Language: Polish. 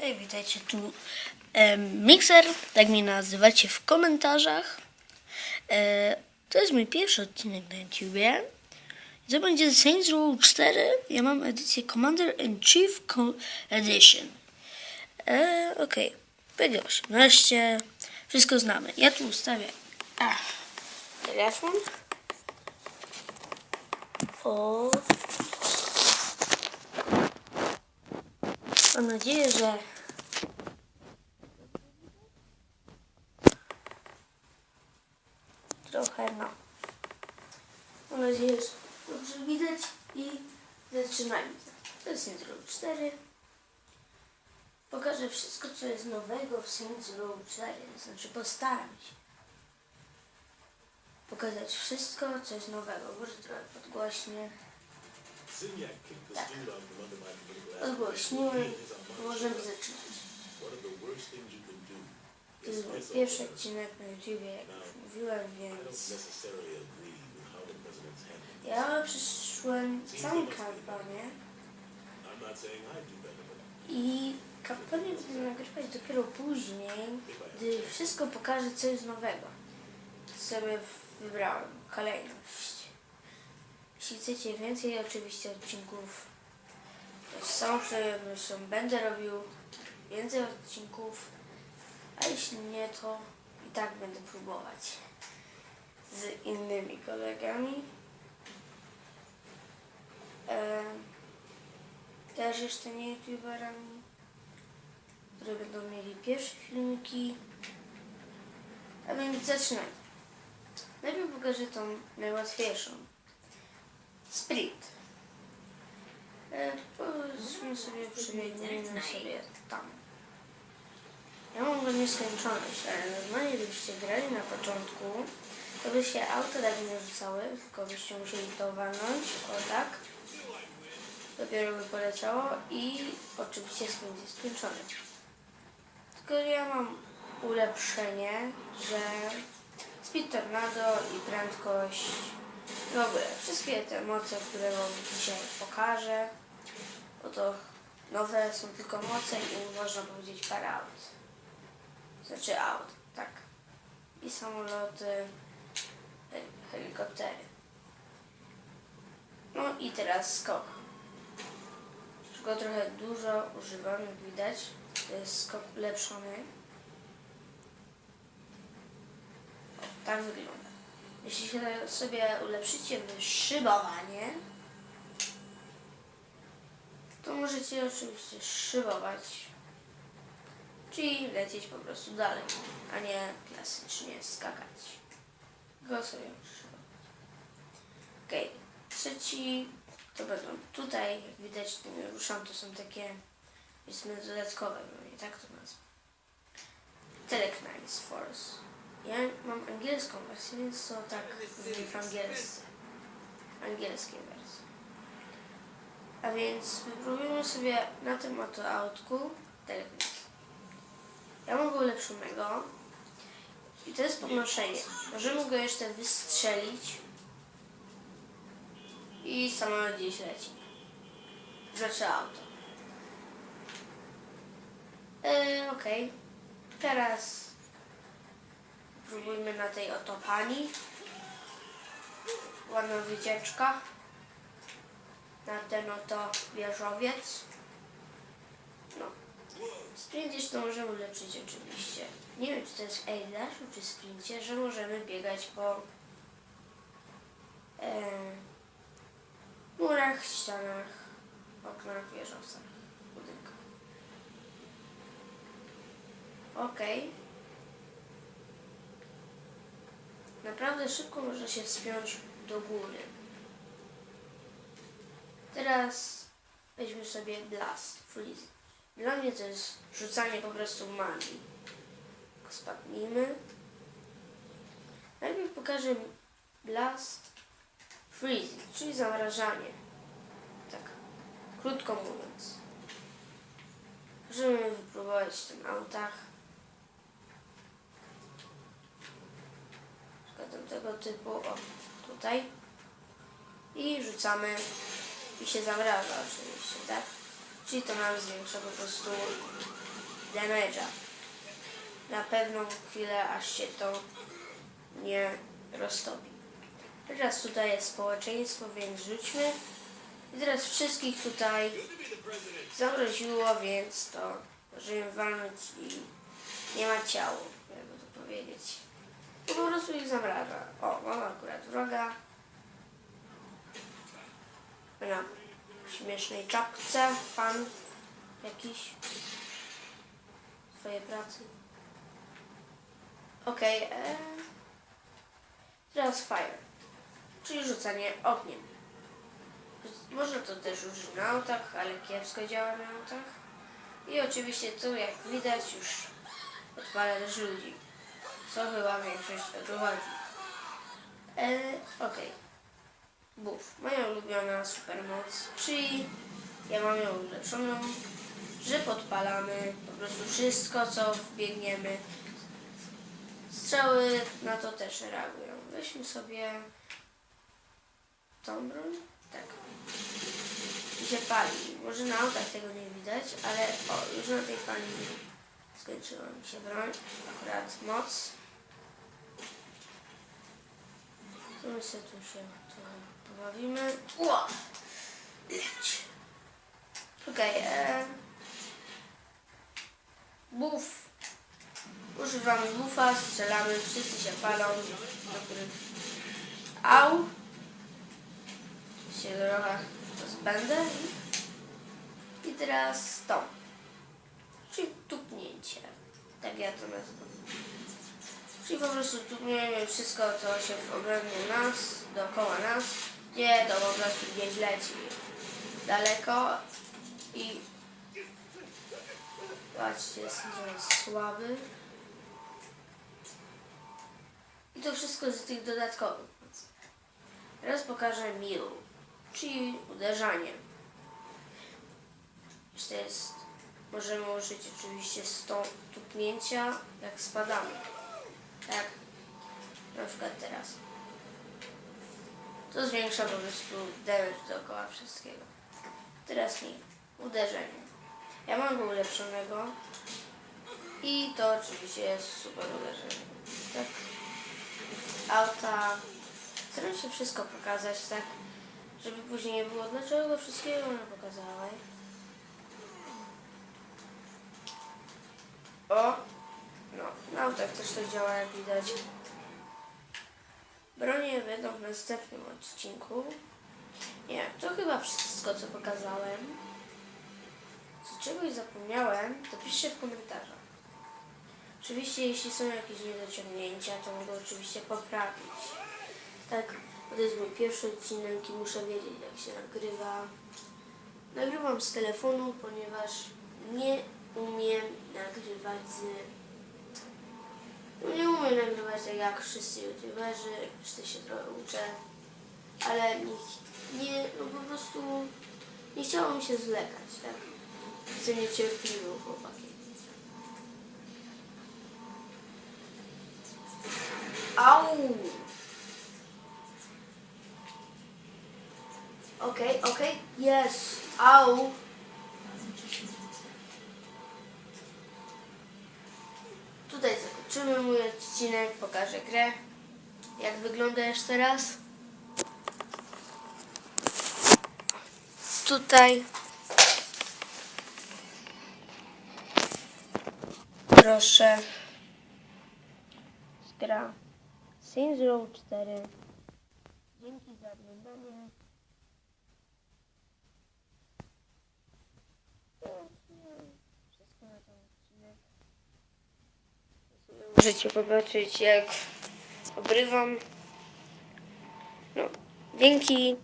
Hej, witajcie tu em, Mixer, tak mnie nazywacie w komentarzach. E, to jest mój pierwszy odcinek na YouTubie. To będzie Saints Row 4. Ja mam edycję Commander in Chief Edition. E, Okej, okay. 18. Wszystko znamy. Ja tu ustawię a, telefon. O. Mam nadzieję, że trochę no. Mam nadzieję, że dobrze widać i zaczynajmy. To jest Row 4. Pokażę wszystko, co jest nowego w Row 4. Znaczy postaram się pokazać wszystko, co jest nowego. Może trochę podgłośnie. Podgłośniłem. Możemy zaczynać. To jest mój pierwszy odcinek na YouTubie, jak już mówiłem, więc ja przyszłem całą kampanię i kampanię będę nagrywać dopiero później, gdy wszystko pokaże, co jest nowego. Sobie wybrałem kolejność. Jeśli chcecie więcej oczywiście odcinków, z całą przyjemnością będę robił więcej odcinków, a jeśli nie, to i tak będę próbować z innymi kolegami. Też jeszcze nie youtuberami, które będą mieli pierwsze filmiki. A więc zaczynajmy. Najpierw pokażę tą najłatwiejszą. Sprint. E, powiedzmy sobie, przebiegniemy sobie tam. Ja mam go nieskończoność, ale normalnie gdybyście grali na początku, to by się auto tak nie rzucały, tylko byście musieli to walnąć, o tak. Dopiero by poleciało i oczywiście sprint jest skończony. Tylko ja mam ulepszenie, że speed tornado i prędkość w wszystkie te moce, które wam dzisiaj pokażę, bo to nowe są tylko moce i można powiedzieć parę aut. Znaczy aut, tak. I samoloty, he- helikoptery. No i teraz skok. Go trochę dużo używam, jak widać. To jest skok ulepszony. O, tak wygląda. Jeśli sobie ulepszycie szybowanie, to możecie oczywiście szybować, czyli lecieć po prostu dalej, a nie klasycznie skakać. Go sobie szybować. Okej, trzeci to będą tutaj, jak widać, ruszam, to są takie, powiedzmy, dodatkowe, tak to nazwę. Telekinesis Force. Ja mam angielską wersję, więc to tak w angielsce. Angielskiej wersji. A więc wypróbujemy sobie na tym oto autku telekinesis. Ja mam go ulepszonego i to jest podnoszenie. Możemy go jeszcze wystrzelić i samolot gdzieś leci. Znaczy auto. Yy, Okej. Teraz Próbujmy na tej oto pani. Ładna wycieczka. Na ten oto wieżowiec. No. Sprint to możemy ulepszyć oczywiście. Nie wiem, czy to jest A-dashu, czy sprincie, że możemy biegać po e, murach, ścianach, oknach, wieżowcach, budynkach. Okej. Naprawdę szybko można się wspiąć do góry. Teraz weźmy sobie Blast Freeze. Dla mnie to jest rzucanie po prostu magii. Spadnijmy. Najpierw pokażę Blast Freeze, czyli zamrażanie. Tak, krótko mówiąc. Możemy wypróbować to na autach. Przykład tego typu, o, tutaj. I rzucamy i się zamraża oczywiście, tak? Czyli to nam zwiększa po prostu damage'a. Na pewną chwilę, aż się to nie roztopi. Teraz tutaj jest społeczeństwo, więc rzućmy. I teraz wszystkich tutaj zamroziło, więc to możemy walnąć i nie ma ciało, jakby to powiedzieć. Po prostu ich zamraża. O, mam akurat wroga. Na śmiesznej czapce, pan jakiś swojej pracy. Okej, e... teraz fire, czyli rzucanie ogniem. Można to też użyć na autach, ale kiepsko działa na autach. I oczywiście tu jak widać już odpala też ludzi. Co chyba większość tego chodzi. E, Okej. Buff. Moja ulubiona supermoc, czyli ja mam ją ulepszoną, że podpalamy po prostu wszystko, co wbiegniemy. Strzały na to też reagują. Weźmy sobie tą broń. Tak. I się pali. Może na autach tego nie widać, ale o, już na tej fali skończyła mi się broń. Akurat moc. To my sobie tu się trochę pobawimy. Ło! Leć. Okej. Buff. Używamy buffa, strzelamy, wszyscy się palą. Dobry. Au! Się trochę pozbędę. I, I teraz to. Czyli tupnięcie. Tak ja to nazywam. Czyli po prostu tupniemy wszystko, co się w obrębie nas, dookoła nas, gdzie to po prostu gdzieś leci daleko i patrzcie, teraz słaby. I to wszystko z tych dodatkowych. Teraz pokażę mill, czyli uderzanie. To jest, możemy użyć oczywiście sto tupnięcia, jak spadamy. Tak, na przykład teraz. To zwiększa po prostu damage dookoła wszystkiego. Teraz mi uderzenie. Ja mam go ulepszonego i to oczywiście jest super uderzenie. Tak. Auta. Staram się wszystko pokazać tak, żeby później nie było dlaczego wszystkiego nie pokazałeś. O! Na autach też to działa jak widać. Bronię będą w następnym odcinku. Nie, to chyba wszystko co pokazałem. Co czegoś zapomniałem, to piszcie w komentarzach. Oczywiście jeśli są jakieś niedociągnięcia, to mogę oczywiście poprawić. Tak, to jest mój pierwszy odcinek i muszę wiedzieć jak się nagrywa. Nagrywam z telefonu, ponieważ nie umiem nagrywać z umiem nagrywać tak jak wszyscy youtuberzy, jeszcze się trochę uczę, ale nie, nie no po prostu nie chciało mi się zlekać, tak? Jestem niecierpliwym chłopakiem. Au! Okej, okej, jest, au! Odcinek, pokażę grę. Jak wygląda jeszcze raz. Tutaj. Proszę. Gra Saints Row 4. Dzięki za oglądanie. Wszystko na ten odcinek. Możecie popatrzeć jak obrywam. No, dzięki.